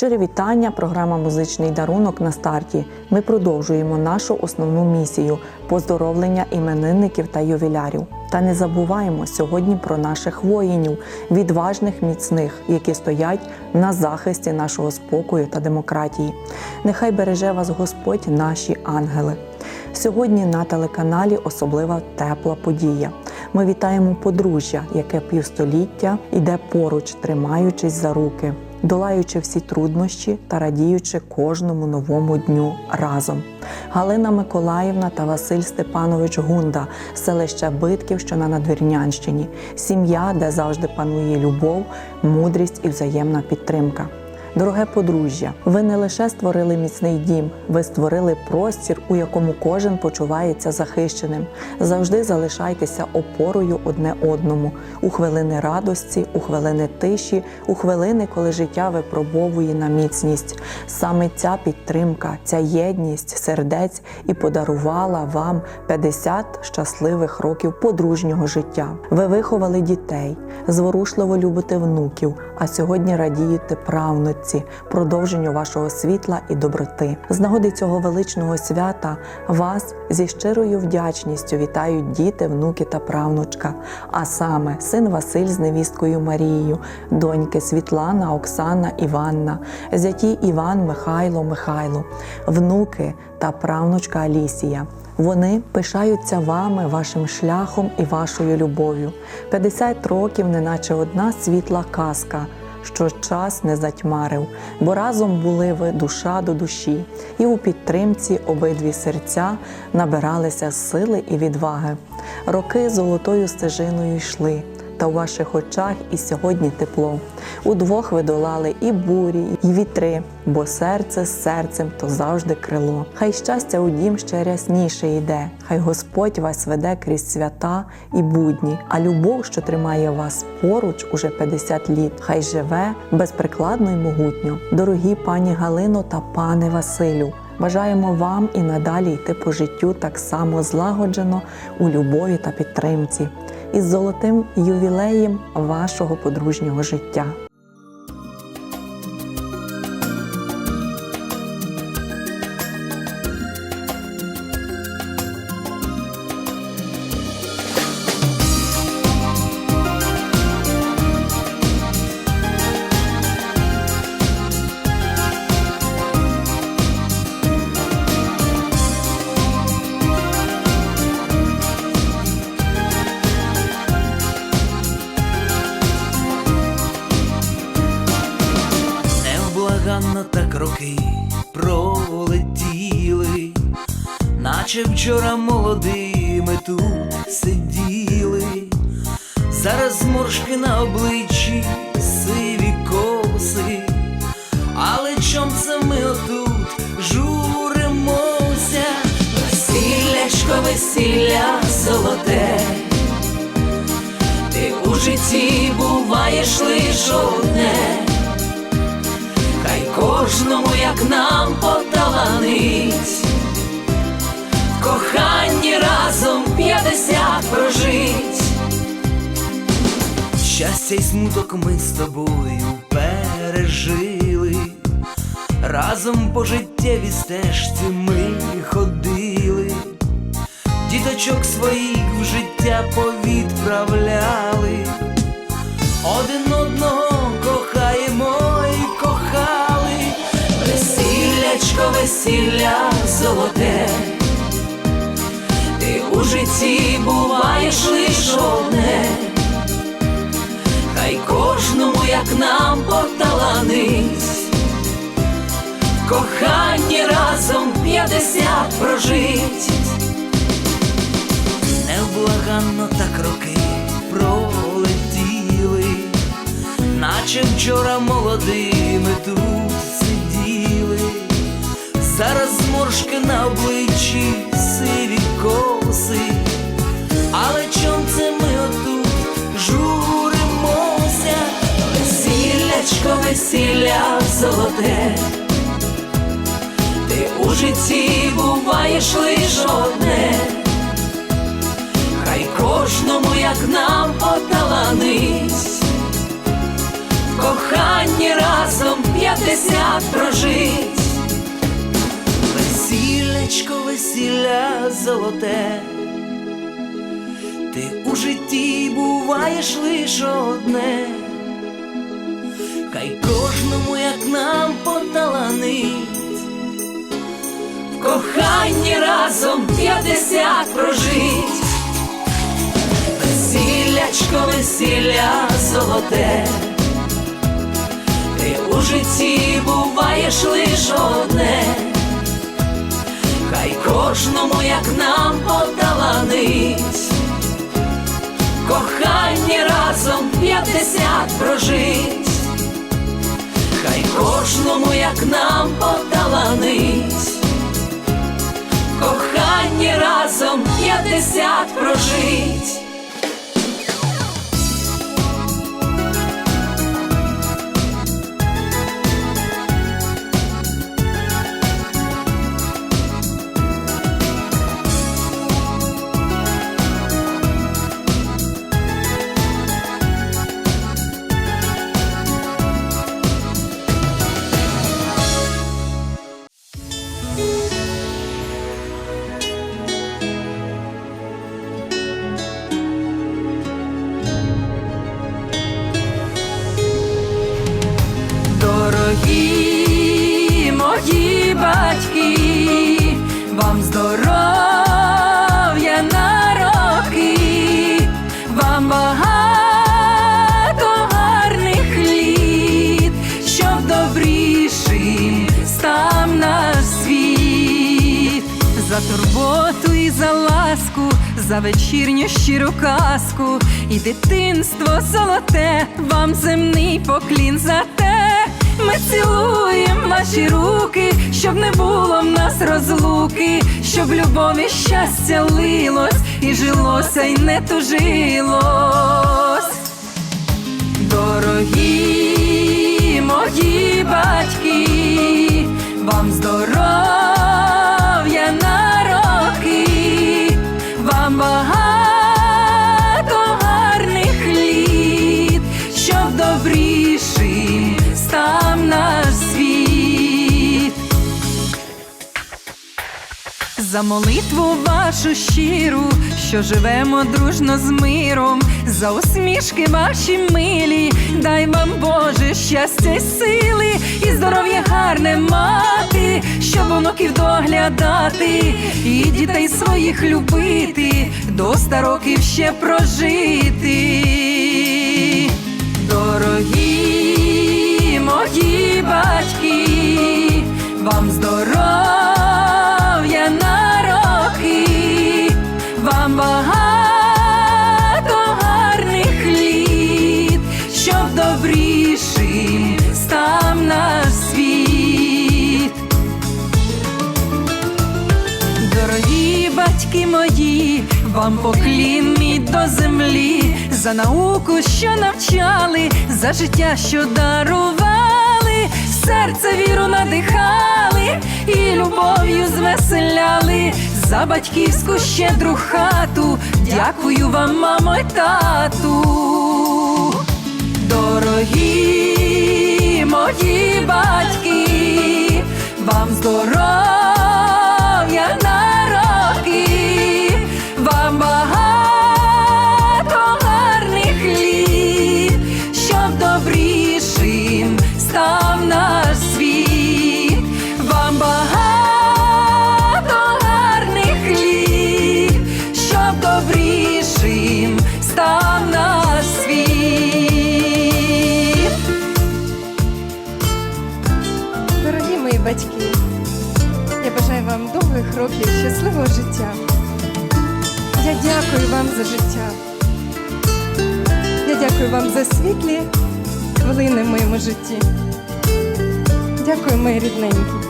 Щирі вітання, програма Музичний дарунок на старті. Ми продовжуємо нашу основну місію поздоровлення іменинників та ювілярів. Та не забуваємо сьогодні про наших воїнів, відважних, міцних, які стоять на захисті нашого спокою та демократії. Нехай береже вас Господь, наші ангели. Сьогодні на телеканалі особлива тепла подія. Ми вітаємо подружжя, яке півстоліття іде поруч, тримаючись за руки, долаючи всі труднощі та радіючи кожному новому дню разом. Галина Миколаївна та Василь Степанович Гунда, селище Битків, що на Надвірнянщині, сім'я, де завжди панує любов, мудрість і взаємна підтримка. Дороге подружжя, ви не лише створили міцний дім, ви створили простір, у якому кожен почувається захищеним. Завжди залишайтеся опорою одне одному у хвилини радості, у хвилини тиші, у хвилини, коли життя випробовує на міцність. Саме ця підтримка, ця єдність сердець і подарувала вам 50 щасливих років подружнього життя. Ви виховали дітей, зворушливо любите внуків, а сьогодні радієте правнуці, продовженню вашого світла і доброти. З нагоди цього величного свята вас зі щирою вдячністю вітають діти, внуки та правнучка, а саме син Василь з невісткою Марією, доньки Світлана, Оксана, Іванна, зяті Іван, Михайло, Михайло, внуки та правнучка Алісія. Вони пишаються вами, вашим шляхом і вашою любов'ю. 50 років, неначе одна світла казка, що час не затьмарив, бо разом були ви душа до душі, і у підтримці обидві серця набиралися сили і відваги. Роки золотою стежиною йшли. Та у ваших очах і сьогодні тепло. Удвох ви долали і бурі, і вітри, бо серце з серцем то завжди крило. Хай щастя у дім ще рясніше йде, хай Господь вас веде крізь свята і будні, а любов, що тримає вас поруч уже 50 літ, хай живе безприкладно й могутньо. Дорогі пані Галино та пане Василю. Бажаємо вам і надалі йти по життю так само злагоджено у любові та підтримці із золотим ювілеєм вашого подружнього життя. Невблаганно так роки пролетіли, наче вчора молодими тут сиділи, зараз зморшки на обличчі, сиві коси, але чом це ми отут журимося, весілячко, весілля золоте, ти у житті буваєш лиш одне. Кожному, як нам поталанить, коханні разом п'ятдесят прожить. Щастя й смуток ми з тобою пережили, разом по життєвій стежці ми ходили, діточок своїх в життя повідправляли, весілля золоте, ти у житті буваєш лиш одне, хай кожному, як нам поталанить, в коханні разом п'ятдесят прожить. Невблаганно так роки пролетіли, наче вчора молодими тут на обличчі, сиві коси, але чом це ми отут журимося, весіллячко, весілля золоте, ти у житті буваєш лиш одне. Хай кожному, як нам поталанить, в коханні разом п'ятдесят прожить. Весілечко, весілля золоте, ти у житті буваєш лиш одне, хай кожному, як нам поталанить, В коханні разом п'ятдесят прожить. весіллячко, весілля золоте, Ти у житті буваєш лиш одне, кожному, як нам поталанить, кохання разом п'ятдесят прожить. хай кожному, як нам поталанить. кохання разом п'ятдесят прожить. Дорогі батьки, вам здоров'я на роки, вам багато гарних літ, щоб добрішим став наш світ. За турботу і за ласку, за вечірню щиру казку, і дитинство золоте, вам земний поклін за те. Ми цілуємо ваші руки, щоб не було в нас розлуки, щоб любов і щастя лилось і жилося, й не тужилось. Дорогі мої батьки, вам здоров'я За молитву вашу щиру, що живемо дружно з миром, за усмішки ваші милі, дай вам Боже щастя й сили, і здоров'я гарне мати, щоб онуків доглядати, і дітей своїх любити, до ста років ще прожити. Вам поклін мій до землі, за науку, що навчали, за життя, що дарували, серце віру надихали і любов'ю звеселяли, за батьківську щедру хату. Дякую вам, мамо й тату. Дорогі мої батьки, вам здоров'я вам довгих років щасливого життя. Я дякую вам за життя. Я дякую вам за світлі хвилини в моєму житті. Дякую, мої рідненькі.